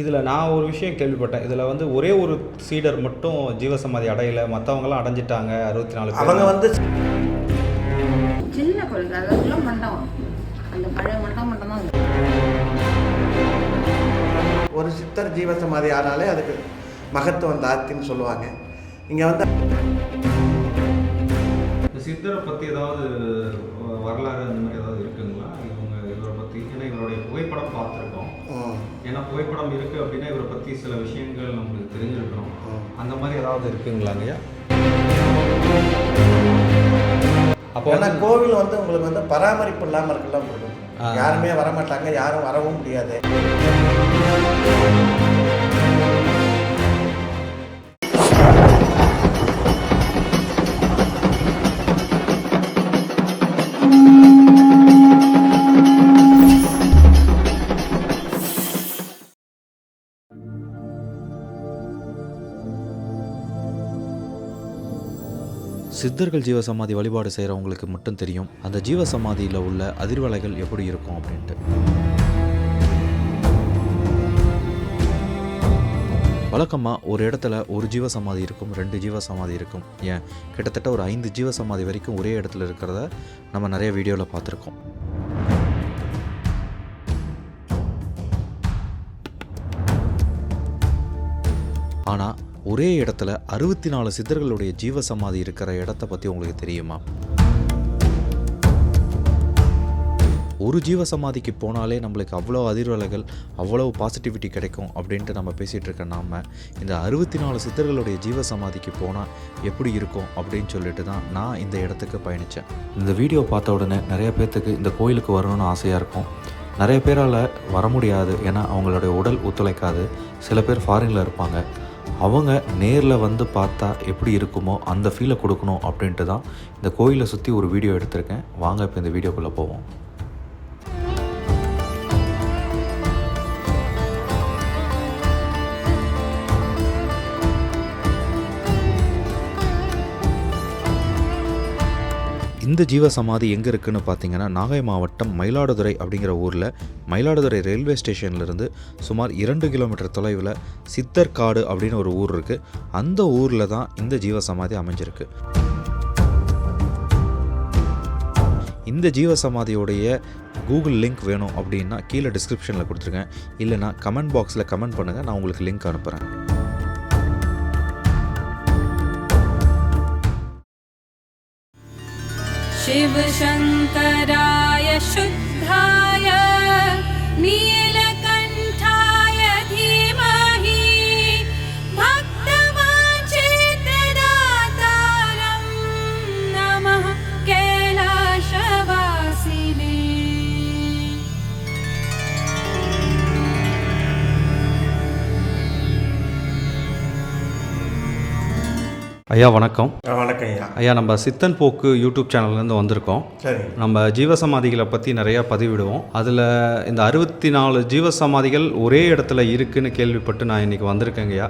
இதில் நான் ஒரு விஷயம் கேள்விப்பட்டேன். இதில் வந்து ஒரே ஒரு சீடர் மட்டும் ஜீவசமாதி அடையலை. மற்றவங்களாம் அடைஞ்சிட்டாங்க அறுபத்தி நாலு அவங்க வந்து சின்ன கோயில் அதெல்லாம் மண்டபம். அந்த பழைய மண்டபம் மட்டும் தான் ஒரு சித்தர் ஜீவசமாதி ஆனாலே அதுக்கு மகத்துவம் தாத்தின்னு சொல்லுவாங்க. இங்கே வந்து சித்தரை பற்றி ஏதாவது வரலாறு அந்த மாதிரி புகைப்படம் இருக்குது அப்படின்னா இவரை பற்றி சில விஷயங்கள் நம்மளுக்கு தெரிஞ்சிருக்கிறோம். அந்த மாதிரி ஏதாவது இருக்குங்களாங்கய்யா அப்போ ஏன்னா கோவில் வந்து உங்களுக்கு வந்து பராமரிப்பு இல்லாமல் இருக்கலாம். யாருமே வரமாட்டாங்க யாரும் வரவும் முடியாது சித்தர்கள் ஜீவசமாதி வழிபாடு செய்கிறவங்களுக்கு மட்டும் தெரியும் அந்த ஜீவசமாதியில் உள்ள அதிர்வலைகள் எப்படி இருக்கும் அப்படின்ட்டு. வழக்கமாக ஒரு இடத்துல ஒரு ஜீவசமாதி இருக்கும் ரெண்டு ஜீவசமாதி இருக்கும். ஏன்? கிட்டத்தட்ட ஒரு ஐந்து ஜீவசமாதி வரைக்கும் ஒரே இடத்துல இருக்கிறத நம்ம நிறைய வீடியோவில் பார்த்துருக்கோம். ஆனால் ஒரே இடத்துல அறுபத்தி நாலு சித்தர்களுடைய ஜீவ சமாதி இருக்கிற இடத்த பற்றி உங்களுக்கு தெரியுமா? ஒரு ஜீவ சமாதிக்கு போனாலே நம்மளுக்கு அவ்வளோ அதிர்வலைகள் அவ்வளோ பாசிட்டிவிட்டி கிடைக்கும் அப்படின்ட்டு நம்ம பேசிகிட்டு இருக்க நாம் இந்த அறுபத்தி நாலு சித்தர்களுடைய ஜீவ சமாதிக்கு போனால் எப்படி இருக்கும் அப்படின்னு சொல்லிட்டு தான் நான் இந்த இடத்துக்கு பயணித்தேன் இந்த வீடியோ பார்த்த உடனே நிறைய பேர்த்துக்கு இந்த கோயிலுக்கு வரணும்னு ஆசையாக இருக்கும். நிறைய பேரால் வர முடியாது ஏன்னா அவங்களுடைய உடல் ஒத்துழைக்காது. சில பேர் ஃபாரினில் இருப்பாங்க. அவங்க நேரில் வந்து பார்த்தா எப்படி இருக்குமோ அந்த ஃபீலை கொடுக்கணும் அப்படின்ட்டு தான் இந்த கோயிலை சுற்றி ஒரு வீடியோ எடுத்திருக்கேன். வாங்க இப்போ இந்த வீடியோக்குள்ளே போவோம். இந்த ஜீவசமாதி எங்கே இருக்குன்னு பார்த்தீங்கன்னா நாகை மாவட்டம் மயிலாடுதுறை அப்படிங்கிற ஊரில் மயிலாடுதுறை ரயில்வே ஸ்டேஷன்லேருந்து சுமார் இரண்டு கிலோமீட்டர் தொலைவில் சித்தர்காடு அப்படின்னு ஒரு ஊர் இருக்குது அந்த ஊரில் தான் இந்த ஜீவசமாதி அமைஞ்சிருக்கு. இந்த ஜீவசமாதியோடைய கூகுள் லிங்க் வேணும் அப்படின்னா கீழே டிஸ்கிரிப்ஷனில் கொடுத்துருக்கேன். இல்லைனா கமெண்ட் பாக்ஸில் கமெண்ட் பண்ணுங்கள் நான் உங்களுக்கு லிங்க் அனுப்புகிறேன் शिवशङ्कराय शुद्धाय नीलकण्ठाय धीमहि भक्तवाञ्छितदातारं नमः कैलासवासिने ஐயா வணக்கம் ஆ, வணக்கம் ஐயா. ஐயா நம்ம சித்தன் போக்கு யூடியூப் சேனல்லேருந்து வந்திருக்கோம். சரி நம்ம ஜீவசமாதிகளை பற்றி நிறையா பதிவிடுவோம். அதில் இந்த அறுபத்தி நாலு ஜீவசமாதிகள் ஒரே இடத்துல இருக்குன்னு கேள்விப்பட்டு நான் இன்றைக்கி வந்திருக்கேங்கய்யா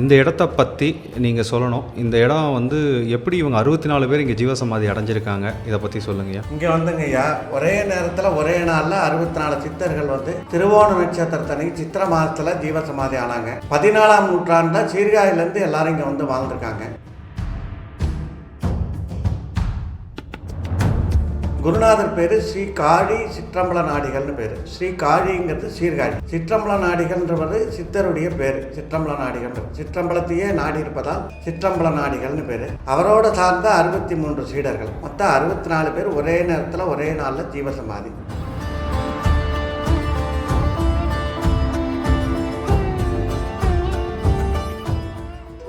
இந்த இடத்த பற்றி நீங்கள் சொல்லணும். இந்த இடம் வந்து எப்படி இவங்க அறுபத்தி நாலு பேர் இங்கே ஜீவசமாதி அடைஞ்சிருக்காங்க? இதை பற்றி சொல்லுங்கய்யா இங்கே வந்துங்க ஐயா. ஒரே நேரத்தில் ஒரே நாளில் அறுபத்தி நாலு சித்தர்கள் வந்து திருவோண நட்சத்திரத்தன்னைக்கு சித்திர மாதத்தில் ஜீவசமாதி ஆனாங்க. பதினாலாம் நூற்றாண்டில் சீர்காழிலேருந்து எல்லாரும் இங்கே வந்து வாழ்ந்துருக்காங்க. குருநாதர் பேர் ஸ்ரீ காழி சிற்றம்பல நாடிகள்னு பேர். ஸ்ரீ காழிங்கிறது சீர்காழி. சிற்றம்பல நாடிகள்ன்றவர் சித்தருடைய பேர். சிற்றம்பல நாடிகள் சிற்றம்பலத்தையே நாடி இருப்பதால் சிற்றம்பல நாடிகள்னு பேர். அவரோட சார்ந்த அறுபத்தி மூன்று சீடர்கள். மொத்தம் அறுபத்தி நாலு பேர் ஒரே நேரத்தில் ஒரே நாளில் ஜீவசமாதி.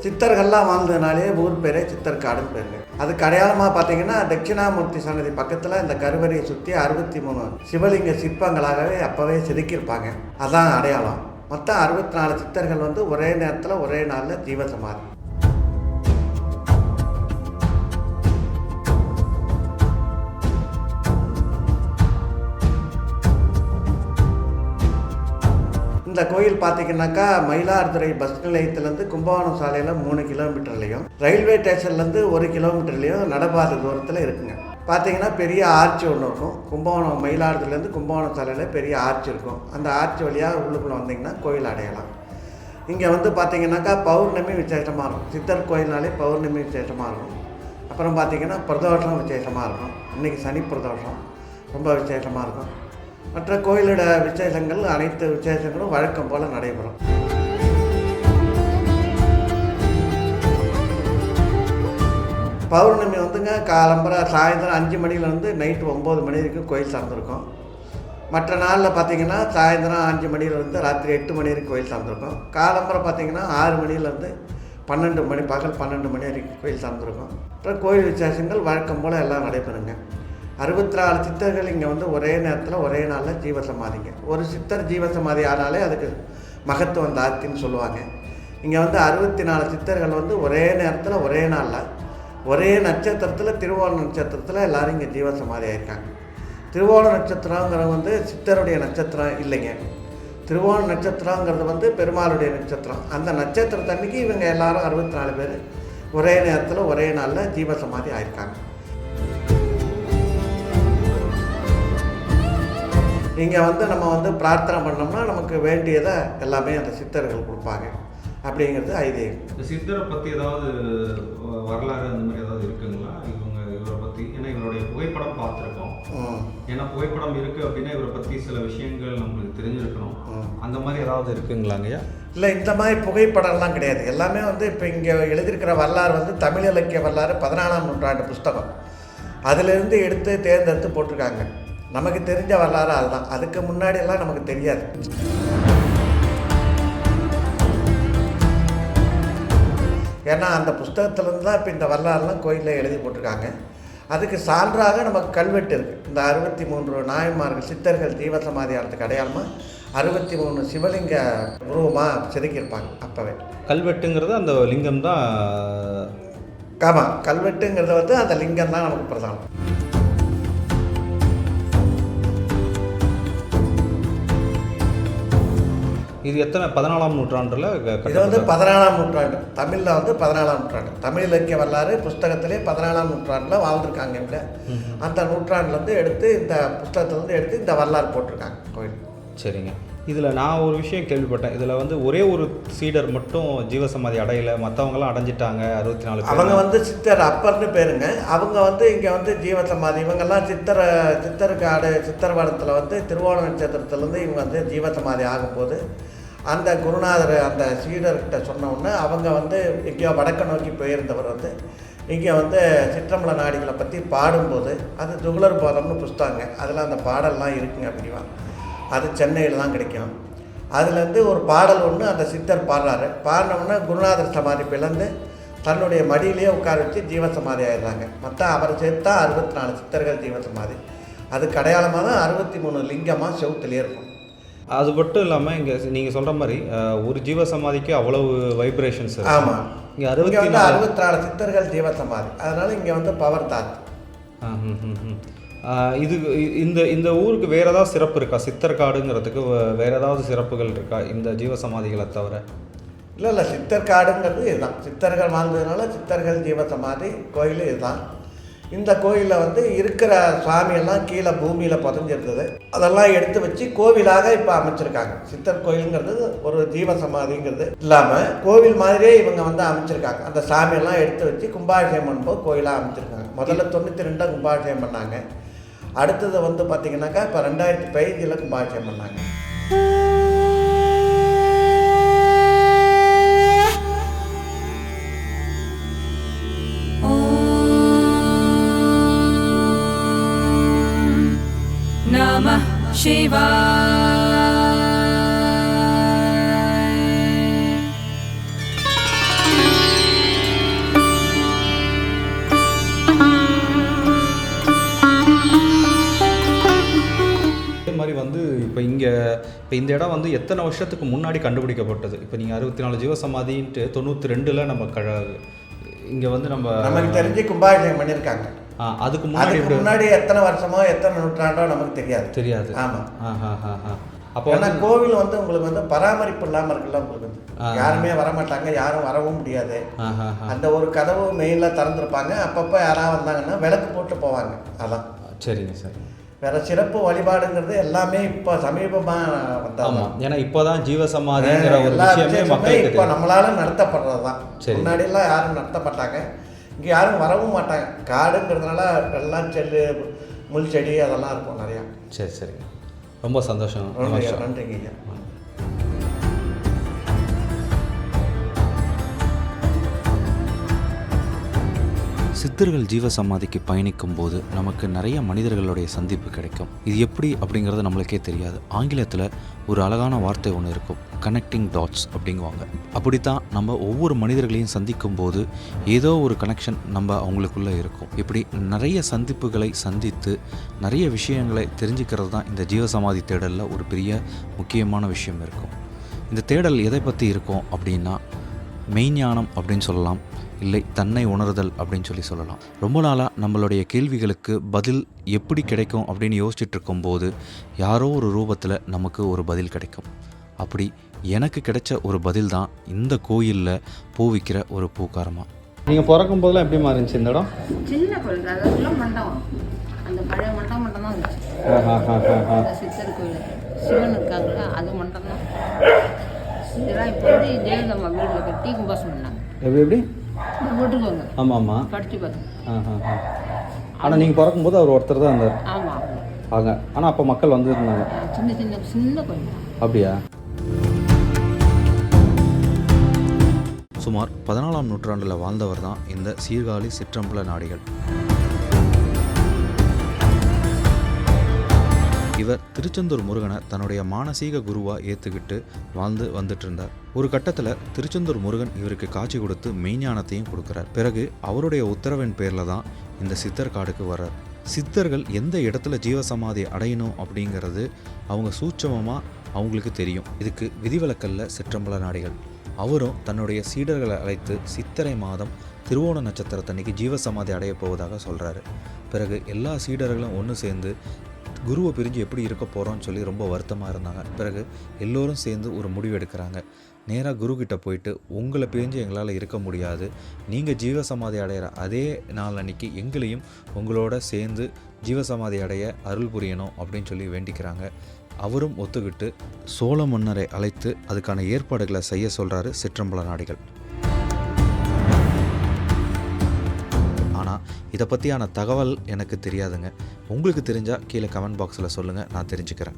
சித்தர்கள்லாம் வாழ்ந்ததுனாலே ஊர் பேரே சித்தர்காடுன்னு பேருங்க. அதுக்கு அடையாளமாக பார்த்தீங்கன்னா தட்சிணாமூர்த்தி சன்னதி பக்கத்தில் இந்த கருவறையை சுற்றி அறுபத்தி மூணு சிவலிங்க சிற்பங்களாகவே அப்போவே செதுக்கியிருப்பாங்க. அதான் அடையாளம். மொத்தம் அறுபத்தி நாலு சித்தர்கள் வந்து ஒரே நேரத்தில் ஒரே நாளில் ஜீவசமாதி. இந்த கோயில் பார்த்தீங்கன்னாக்கா மயிலாடுதுறை பஸ் நிலையத்திலேருந்து கும்பகோணம் சாலையில் மூணு கிலோமீட்டர்லையும் ரயில்வே ஸ்டேஷன்லேருந்து ஒரு கிலோமீட்டர்லையும் நடப்பாத தூரத்தில் இருக்குங்க. பார்த்தீங்கன்னா பெரிய ஆர்ச்சி ஒன்று இருக்கும். கும்பகோணம் மயிலாடுதுறையிலேருந்து கும்பகோணம் சாலையில் பெரிய ஆர்ச்சி இருக்கும். அந்த ஆர்ச்சி வழியாக உள்ளுக்குள்ளே வந்தீங்கன்னா கோயில் அடையலாம். இங்கே வந்து பார்த்தீங்கன்னாக்கா பௌர்ணமி விசேஷமாக இருக்கும். சித்தர் கோயில்னாலே பௌர்ணமி விசேஷமாக இருக்கும். அப்புறம் பார்த்தீங்கன்னா பிரதோஷம் விசேஷமாக இருக்கும். இன்றைக்கி சனி பிரதோஷம். ரொம்ப விசேஷமாக இருக்கும். மற்ற கோயிலோட விசேஷங்கள் அனைத்து விசேஷங்களும் வழக்கம் போல் நடைபெறும். பௌர்ணமி வந்துங்க காலம்பரை சாயந்தரம் அஞ்சு மணிலேருந்து நைட்டு ஒம்பது மணி வரைக்கும் கோயில் சார்ந்திருக்கும். மற்ற நாளில் பார்த்தீங்கன்னா சாயந்தரம் அஞ்சு மணிலேருந்து ராத்திரி எட்டு மணி வரைக்கும் கோயில் சார்ந்திருக்கும். காலம்பரை பார்த்தீங்கன்னா ஆறு மணிலேருந்து பன்னெண்டு மணி பகல் பன்னெண்டு மணி வரைக்கும் கோயில் சார்ந்திருக்கும். அப்புறம் கோயில் விசேஷங்கள் வழக்கம் போல் எல்லாம் நடைபெறுங்க. அறுபத்தி நாலு சித்தர்கள் இங்கே வந்து ஒரே நேரத்தில் ஒரே நாளில் ஜீவசமாதிங்க. ஒரு சித்தர் ஜீவசமாதி ஆனாலே அதுக்கு மகத்துவம் தாத்தின்னு சொல்லுவாங்க. இங்கே வந்து அறுபத்தி நாலு சித்தர்கள் வந்து ஒரே நேரத்தில் ஒரே நாளில் ஒரே நட்சத்திரத்தில் திருவோண நட்சத்திரத்தில் எல்லோரும் இங்கே ஜீவசமாதி ஆயிருக்காங்க. திருவோண நட்சத்திரங்கிறது வந்து சித்தருடைய நட்சத்திரம் இல்லைங்க. திருவோண நட்சத்திரங்கிறது வந்து பெருமாளுடைய நட்சத்திரம். அந்த நட்சத்திரத்தன்னைக்கு இவங்க எல்லாரும் அறுபத்தி நாலு பேர் ஒரே நேரத்தில் ஒரே நாளில் ஜீவசமாதி ஆயிருக்காங்க. இங்கே வந்து நம்ம வந்து பிரார்த்தனை பண்ணோம்னா நமக்கு வேண்டியதை எல்லாமே அந்த சித்தர்கள் கொடுப்பாங்க. அப்படிங்கிறது ஐதீகம். சித்தரை பற்றி ஏதாவது வரலாறு அந்த மாதிரி ஏதாவது இருக்குங்களா? இவங்க இவரை பற்றி ஏன்னா இவருடைய புகைப்படம் பார்த்துருக்கோம். ஏன்னா புகைப்படம் இருக்குது அப்படின்னா இவரை பற்றி சில விஷயங்கள் நம்மளுக்கு தெரிஞ்சிருக்கணும். அந்த மாதிரி ஏதாவது இருக்குங்களாங்கய்யா இல்லை இந்த மாதிரி புகைப்படம்லாம் கிடையாது. எல்லாமே வந்து இப்போ இங்கே எழுதியிருக்கிற வரலாறு வந்து தமிழ் இலக்கிய வரலாறு பதினாலாம் நூற்றாண்டு புஸ்தகம். அதிலிருந்து எடுத்து தேர்ந்தெடுத்து போட்டிருக்காங்க. நமக்கு தெரிஞ்ச வரலாறு அதுதான். அதுக்கு முன்னாடி எல்லாம் நமக்கு தெரியாது. ஏன்னா அந்த புஸ்தகத்துலேருந்து தான் இப்போ இந்த வரலாறுலாம் கோயிலில் எழுதி போட்டிருக்காங்க. அதுக்கு சான்றாக நமக்கு கல்வெட்டு இருக்குது இந்த அறுபத்தி மூன்று நாயன்மார்கள் சித்தர்கள் ஜீவசமாதி ஆனதுக்கு அடையாளமாக அறுபத்தி மூணு சிவலிங்க உருவமாக செதுக்கியிருப்பாங்க அப்போவே. கல்வெட்டுங்கிறது அந்த லிங்கம் தான் ஆமாம் கல்வெட்டுங்கிறது வந்து அந்த லிங்கம் தான் நமக்கு பிரதானம். இது எத்தனை? பதினாலாம் நூற்றாண்டில் இது வந்து பதினாலாம் நூற்றாண்டு. தமிழில் வந்து பதினாலாம் நூற்றாண்டு. தமிழ் இலக்கிய வரலாறு புஸ்தகத்திலே பதினாலாம் நூற்றாண்டில் வாழ்ந்திருக்காங்க இவங்க. அந்த நூற்றாண்டுலேருந்து எடுத்து இந்த புஸ்தகத்துலேருந்து எடுத்து இந்த வரலாறு போட்டிருக்காங்க கோயில். சரிங்க. இதில் நான் ஒரு விஷயம் கேள்விப்பட்டேன். இதில் வந்து ஒரே ஒரு சீடர் மட்டும் ஜீவசமாதி அடையலை. மற்றவங்களாம் அடைஞ்சிட்டாங்க அறுபத்தி நாலு அவங்க வந்து சித்தர் அப்பர்னு பேருங்க. அவங்க வந்து இங்கே வந்து ஜீவசமாதி. இவங்கெல்லாம் சித்தர சித்தருக்காடு சித்தர்வனத்தில் வந்து திருவோண நட்சத்திரத்துலேருந்து இவங்க வந்து ஜீவசமாதி ஆகும்போது அந்த குருநாதர் அந்த சீடர்கிட்ட சொன்ன அவங்க வந்து எங்கேயோ வடக்க நோக்கி போயிருந்தவர் வந்து இங்கே வந்து சிற்றம்பல நாடிகளை பற்றி பாடும்போது அது துகுலர் பாதம்னு புஸ்தாங்க. அதில் அந்த பாடல்லாம் இருக்குங்க அப்படிவாங்க அது சென்னையில் தான் கிடைக்கும். அதுலேருந்து ஒரு பாடல் ஒன்று அந்த சித்தர் பாடுறாரு. பாடினவுடனே குருநாதர் சமாதி பிளந்து தன்னுடைய மடியிலேயே உட்கார வச்சு ஜீவசமாதி ஆயிடுறாங்க. மற்ற அவரை சேர்த்தா அறுபத்தி நாலு சித்தர்கள் ஜீவசமாதி. அதுக்கு அடையாளமாக தான் அறுபத்தி மூணு லிங்கமாக செவுத்துலேயே இருக்கும். அது மட்டும் இல்லாமல் இங்கே நீங்கள் சொல்கிற மாதிரி ஒரு ஜீவசமாதிக்கு அவ்வளவு வைப்ரேஷன்ஸ் ஆமாம் இங்கே அறுபத்தி வந்து அறுபத்தி நாலு சித்தர்கள் ஜீவசமாதி. அதனால் இங்கே வந்து பவர் தாத் ஆ, ம், ம், ம். ஆ, இது இந்த இந்த ஊருக்கு வேறு ஏதாவது சிறப்பு இருக்கா? சித்தர்காடுங்கிறதுக்கு காடுங்கிறதுக்கு வேறு ஏதாவது சிறப்புகள் இருக்கா? இந்த ஜீவசமாதிகளை தவிர. இல்லை இல்லை சித்தர் காடுங்கிறது இதுதான். சித்தர்கள் வாழ்ந்ததுனால சித்தர்கள் ஜீவசமாதி கோயில் இதுதான். இந்த கோயிலில் வந்து இருக்கிற சுவாமியெல்லாம் கீழே பூமியில் புதஞ்சிருந்தது. அதெல்லாம் எடுத்து வச்சு கோவிலாக இப்போ அமைச்சிருக்காங்க. சித்தர் கோயிலுங்கிறது ஒரு ஜீவசமாதிங்கிறது. இல்லாமல் கோவில் மாதிரியே இவங்க வந்து அமைச்சிருக்காங்க. அந்த சாமியெல்லாம் எடுத்து வச்சு கும்பாபிஷேகம் பண்ணும்போது கோயிலாக அமைச்சிருக்காங்க. முதல்ல தொண்ணூற்றி ரெண்டாக கும்பாபிஷேகம் பண்ணாங்க. அடுத்தது வந்து பார்த்திங்கனாக்கா இப்போ ரெண்டாயிரத்தி பதினஞ்சில் கும்பாபிஷேகம் பண்ணாங்க. இப்போ இங்கே இப்போ இந்த இடம் வந்து எத்தனை வருஷத்துக்கு முன்னாடி கண்டுபிடிக்கப்பட்டது? இப்போ நீங்கள் அறுபத்தி நாலு ஜீவசமாதின்ட்டு தொண்ணூற்றி ரெண்டில் நம்ம க இங்கே வந்து நம்ம நமக்கு தெரிஞ்சு கும்பாபிஷேகம் பண்ணியிருக்காங்க. அதுக்கு முன்னாடி முன்னாடி எத்தனை வருஷமோ எத்தனை நூற்றாண்டோ நமக்கு தெரியாது. தெரியாது. ஆமாம் அப்போ ஏன்னா கோவில் வந்து உங்களுக்கு வந்து பராமரிப்பு இல்லாமல் இருக்குல்ல உங்களுக்கு வந்து. யாருமே வரமாட்டாங்க யாரும் வரவும் முடியாது. அந்த ஒரு கதவு மெயினில் திறந்துருப்பாங்க. அப்பப்போ யாராவது வந்தாங்கன்னா விளக்கு போட்டு போவாங்க. அதான். சரிங்க சார் வேற சிறப்பு வழிபாடுங்கிறது எல்லாமே இப்போ சமீபமாக வந்தாங்க ஆமாம் ஏன்னா இப்போதான் ஜீவசமாதிங்கிற ஒரு விஷயமே மக்களுக்கு இப்போ. நம்மளால நடத்தப்படுறது தான் சரி. முன்னாடியெல்லாம் யாரும் நடத்தப்பட்டாங்க இங்கே யாரும் வரவும் மாட்டாங்க. காடுங்கிறதுனால எல்லாம் செல்லு முள் செடி அதெல்லாம் இருக்கும் நிறையா. சரி சரிங்க ரொம்ப சந்தோஷம். நன்றிங்க சித்தர்கள் ஜீவசமாதிக்கு பயணிக்கும் போது நமக்கு நிறைய மனிதர்களுடைய சந்திப்பு கிடைக்கும். இது எப்படி அப்படிங்கிறது நம்மளுக்கே தெரியாது. ஆங்கிலத்தில் ஒரு அழகான வார்த்தை ஒன்று இருக்கும். கனெக்டிங் டாட்ஸ் அப்படிங்குவாங்க. அப்படித்தான் நம்ம ஒவ்வொரு மனிதர்களையும் சந்திக்கும் போது ஏதோ ஒரு கனெக்ஷன் நம்ம அவங்களுக்குள்ளே இருக்கும். இப்படி நிறைய சந்திப்புகளை சந்தித்து நிறைய விஷயங்களை தெரிஞ்சுக்கிறது தான் இந்த ஜீவசமாதி தேடலில் ஒரு பெரிய முக்கியமான விஷயம் இருக்கும். இந்த தேடல் எதை பற்றி இருக்கும் அப்படின்னா மெய்ஞானம் அப்படின்னு சொல்லலாம். இல்லை தன்னை உணர்தல் அப்படின்னு சொல்லி சொல்லலாம். ரொம்ப நாளாக நம்மளுடைய கேள்விகளுக்கு பதில் எப்படி கிடைக்கும் அப்படின்னு யோசிச்சுட்டு இருக்கும்போது யாரோ ஒரு ரூபத்தில் நமக்கு ஒரு பதில் கிடைக்கும். அப்படி எனக்கு கிடைச்ச ஒரு பதில் தான் இந்த கோயிலில் பூ விற்கிற ஒரு பூக்காரமாக நீங்கள் பிறக்கும் போதெல்லாம் எப்படிமா இருந்துச்சு இந்த இடம்? சின்ன கோயில் அதெல்லாம் மண்டபம். அந்த பழைய மண்டபம் மட்டும் தான் இருந்துச்சு. ஆஹா ஆஹா ஆஹா. அந்த சித்தர் கோயில் சிவன் இருக்காங்கல்ல அது மட்டும் தான் இதெல்லாம் இப்போ வந்து ஜெயலலிதா வீட்டில் கட்டி கும்பாசம் பண்ணாங்க. எப்படி எப்படி? வாங்க ஆமாம் ஆமாம் படித்து பார்த்தேன் ஆனால் நீங்கள் பிறக்கும்போது அவர் ஒருத்தர் தான் இருந்தார். ஆமாம் ஆங்க ஆனால் அப்போ மக்கள் வந்துருந்தாங்க. சின்ன சின்ன சின்ன கோயில். அப்படியா? சுமார் பதினாலாம் நூற்றாண்டில் வாழ்ந்தவர் தான் இந்த சீர்காழி சிற்றம்பல நாடிகள். இவர் திருச்செந்தூர் முருகனை தன்னுடைய மானசீக குருவாக ஏற்றுக்கிட்டு வாழ்ந்து வந்துட்டு இருந்தார் ஒரு கட்டத்தில் திருச்செந்தூர் முருகன் இவருக்கு காட்சி கொடுத்து மெய்ஞானத்தையும் கொடுக்குறார். பிறகு அவருடைய உத்தரவின் பேரில் தான் இந்த சித்தர் காடுக்கு வர்றார். சித்தர்கள் எந்த இடத்துல ஜீவசமாதி அடையணும் அப்படிங்கிறது அவங்க சூட்சமமாக அவங்களுக்கு தெரியும். இதுக்கு விதிவிலக்கல்ல சிற்றம்பல நாடிகள். அவரும் தன்னுடைய சீடர்களை அழைத்து சித்திரை மாதம் திருவோண நட்சத்திரத்தன்னைக்கு ஜீவசமாதி அடையப் போவதாக சொல்கிறாரு பிறகு எல்லா சீடர்களும் ஒன்று சேர்ந்து குருவை பிரிஞ்சு எப்படி இருக்க போகிறோம்னு சொல்லி ரொம்ப வருத்தமாக இருந்தாங்க. பிறகு எல்லோரும் சேர்ந்து ஒரு முடிவு எடுக்கிறாங்க. நேராக குரு போயிட்டு உங்களை பிரிஞ்சு எங்களால் இருக்க முடியாது. நீங்கள் ஜீவசமாதி அடையிற அதே நாள் அன்னைக்கு எங்களையும் உங்களோட சேர்ந்து ஜீவசமாதி அடைய அருள் புரியணும் அப்படின்னு சொல்லி வேண்டிக்கிறாங்க. அவரும் ஒத்துக்கிட்டு சோழ மன்னரை அழைத்து அதுக்கான ஏற்பாடுகளை செய்ய சொல்கிறாரு சிற்றம்பல நாடிகள். ஆனால் இதை பற்றியான தகவல் எனக்கு தெரியாதுங்க. உங்களுக்கு தெரிஞ்சால் கீழே கமெண்ட் பாக்ஸில் சொல்லுங்கள் நான் தெரிஞ்சுக்கிறேன்.